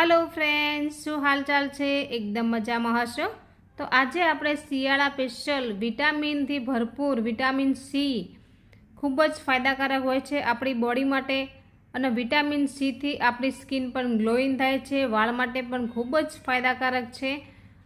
Hello friends શું હાલચાલ છે? એકદમ મજામાં હશો? તો આજે આપણે શિયાળા સ્પેશિયલ વિટામિનથી ભરપૂર વિટામિન સી ખૂબ જ ફાયદાકારક હોય છે આપણી બોડી માટે અને વિટામિન સીથી આપણી સ્કિન પણ ગ્લોઈંગ થાય છે, વાળ માટે પણ ખૂબ જ ફાયદાકારક છે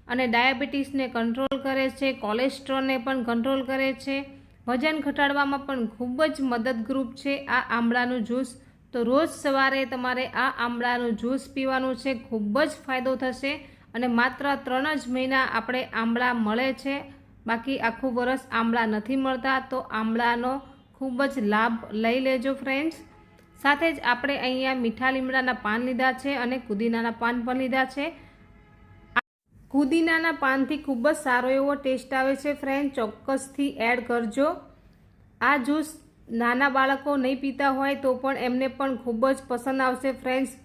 અને ડાયાબિટીસને કંટ્રોલ કરે છે, કોલેસ્ટ્રોલને પણ કંટ્રોલ કરે છે, વજન ઘટાડવામાં પણ ખૂબ જ મદદરૂપ છે આ આમળાનું જ્યુસ. તો રોજ સવારે તમારે આ આમળાનું જ્યુસ પીવાનું છે, ખૂબ જ ફાયદો થશે અને માત્ર ત્રણ જ મહિના આપણે આમળા મળે છે. બાકી આખું વરસ આમળા નથી મળતા, તો આમળાનો ખૂબ જ લાભ લઈ લેજો ફ્રેન્ડ્સ સાથે જ આપણે અહીંયા મીઠા લીમડાના પાન લીધા છે અને કુદીનાના પાન પણ લીધા છે. કુદીનાના પાનથી ખૂબ જ સારો એવો ટેસ્ટ આવે છે ફ્રેન્ડ ચોક્કસથી એડ કરજો. આ જ્યુસ નાના બાળકો નહીં પીતા હોય તો પણ એમને પણ ખૂબ જ પસંદ આવશે ફ્રેન્ડ્સ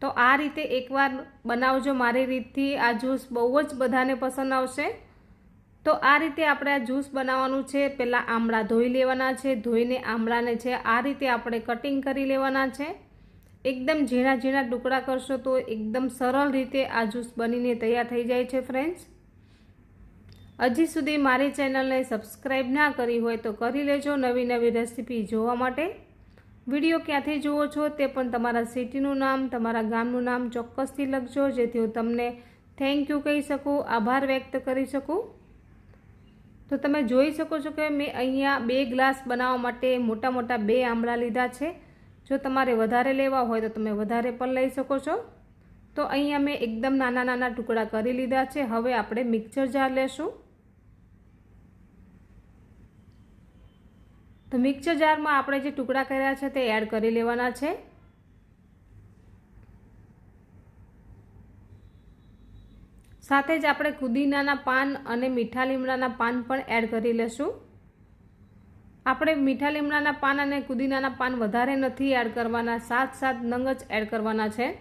તો આ રીતે એકવાર બનાવજો મારી રીતથી. આ જ્યુસ બહુ જ બધાને પસંદ આવશે. તો આ રીતે આપણે આ જ્યુસ બનાવવાનું છે. પહેલાં આમળા ધોઈ લેવાના છે. ધોઈને આમળાને છે આ રીતે આપણે કટિંગ કરી લેવાના છે. એકદમ ઝીણા ઝીણા ટુકડા કરશો તો એકદમ સરળ રીતે આ જ્યુસ બનીને તૈયાર થઈ જાય છે ફ્રેન્ડ્સ હજી સુધી મારી ચેનલને સબસ્ક્રાઈબ ના કરી હોય તો કરી લેજો નવી નવી રેસીપી જોવા માટે. વીડિયો ક્યાંથી જુઓ છો તે પણ તમારા સિટીનું નામ, તમારા ગામનું નામ ચોક્કસથી લખજો, જેથી હું તમને થેન્ક યુ કહી શકું, આભાર વ્યક્ત કરી શકું. તો તમે જોઈ શકો છો કે મેં અહીંયા બે ગ્લાસ બનાવવા માટે મોટા મોટા બે આમળા લીધા છે. જો તમારે વધારે લેવા હોય તો તમે વધારે પણ લઈ શકો છો. તો અહીંયા મેં એકદમ નાના નાના ટુકડા કરી લીધા છે. હવે આપણે મિક્સર જાર લેશું. તો મિક્સર જારમાં આપણે જે ટુકડા કર્યા છે તે એડ કરી લેવાના છે. સાથે જ આપણે કુદીનાના પાન અને મીઠા લીમડાના પાન પણ એડ કરી લેશું. આપણે મીઠા લીમડાના પાન અને કુદીનાના પાન વધારે નથી એડ કરવાના, સાત સાત નંગ જ એડ કરવાના છે.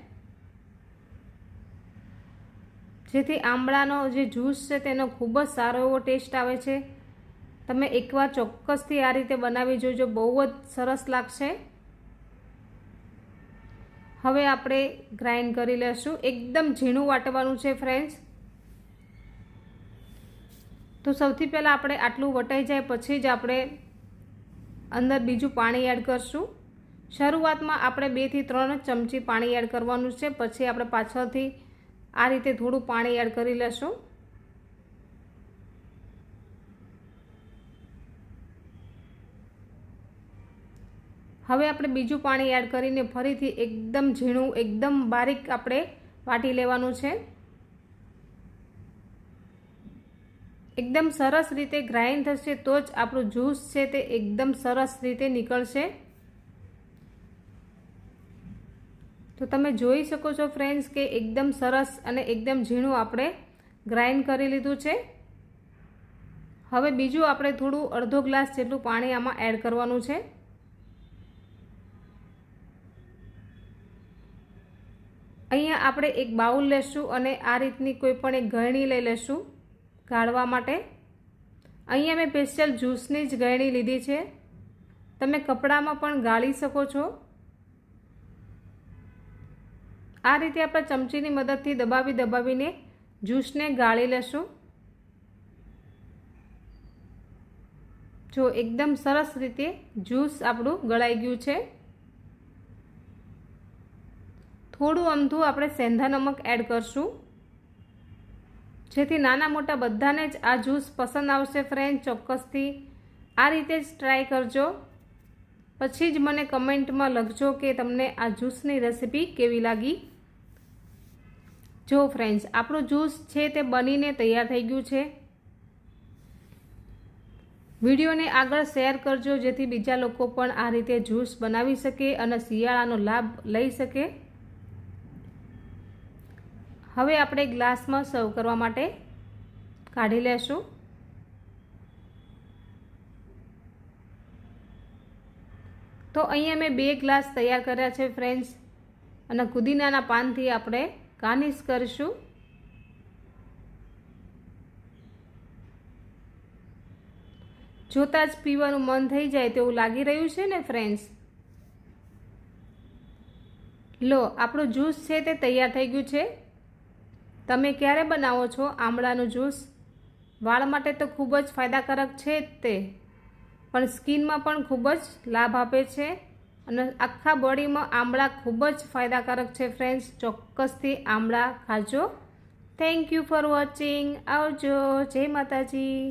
જેથી આંબળાનો જે જ્યુસ છે તેનો ખૂબ જ સારો એવો ટેસ્ટ આવે છે. તમે એકવાર ચોક્કસથી આ રીતે બનાવી જોજો. બહુ જ સરસ લાગશે. હવે આપણે ગ્રાઇન્ડ કરી લેશું. એકદમ ઝીણું વાટવાનું છે ફ્રેન્ડ્સ. તો સૌથી પહેલાં આપણે આટલું વટાઈ જાય પછી જ આપણે અંદર બીજું પાણી એડ કરશું. શરૂઆતમાં આપણે બેથી ત્રણ ચમચી પાણી એડ કરવાનું છે. પછી આપણે પાછળથી આ રીતે થોડું પાણી એડ કરી લેશું. હવે આપણે બીજું પાણી એડ કરીને ફરીથી એકદમ ઝીણું, એકદમ બારીક આપણે વાટી લેવાનું છે. એકદમ સરસ રીતે ગ્રાઇન્ડ થશે તો જ આપણું જ્યુસ છે તે એકદમ સરસ રીતે નીકળશે. તો તમે જોઈ શકો છો ફ્રેન્ડ્સ કે એકદમ સરસ અને એકદમ ઝીણું આપણે ગ્રાઇન્ડ કરી લીધું છે. હવે બીજું આપણે થોડું અડધો ગ્લાસ જેટલું પાણી આમાં એડ કરવાનું છે. અહીંયા આપણે એક બાઉલ લેશું અને આ રીતની કોઈ પણ એક ગળણી લઈ લેશું ગાળવા માટે. અહીંયા મેં સ્પેશિયલ જ્યુસની જ ગળણી લીધી છે. તમે કપડામાં પણ ગાળી શકો છો. આ રીતે આપણે ચમચીની મદદથી દબાવી દબાવીને જ્યુસને ગાળી લેશું. જો એકદમ સરસ રીતે જ્યુસ આપણું ગળાઈ ગયું છે. થોડું અમથું આપણે સેંધા નમક એડ કરશું. જેથી નાના મોટા બધાને જ આ જ્યુસ પસંદ આવશે ફ્રેન્ડ ચોક્કસથી. આ રીતે જ ટ્રાય કરજો. પછી જ મને કમેન્ટમાં લખજો કે તમને આ જ્યુસની રેસીપી કેવી લાગી. જો ફ્રેન્ડ્સ આપણું જ્યુસ છે તે બનીને તૈયાર થઈ ગયું છે. વિડીયોને આગળ શેર કરજો જેથી બીજા લોકો પણ આ રીતે જ્યુસ બનાવી શકે અને શિયાળાનો લાભ લઈ શકે. હવે આપણે ગ્લાસમાં સર્વ કરવા માટે કાઢી લેશું. તો અહીંયા મેં બે ગ્લાસ તૈયાર કર્યા છે ફ્રેન્ડ્સ. અને કુદીનાના પાનથી આપણે ગાર્નિશ કરીશું. જોતાં જ પીવાનું મન થઈ જાય તેવું લાગી રહ્યું છે ને ફ્રેન્ડ્સ? લો, આપણું જ્યુસ છે તે તૈયાર થઈ ગયું છે. તમે ક્યારે બનાવો છો આમળાનું જ્યુસ? વાળ માટે તો ખૂબ જ ફાયદાકારક છે જ તે. પણ સ્કિનમાં પણ ખૂબ જ લાભ આપે છે અને આખા બોડીમાં આમળા ખૂબ જ ફાયદાકારક છે ફ્રેન્ડ્સ. ચોક્કસથી આમળા ખાજો. થેન્ક યુ ફોર વોચિંગ આવજો. જય માતાજી.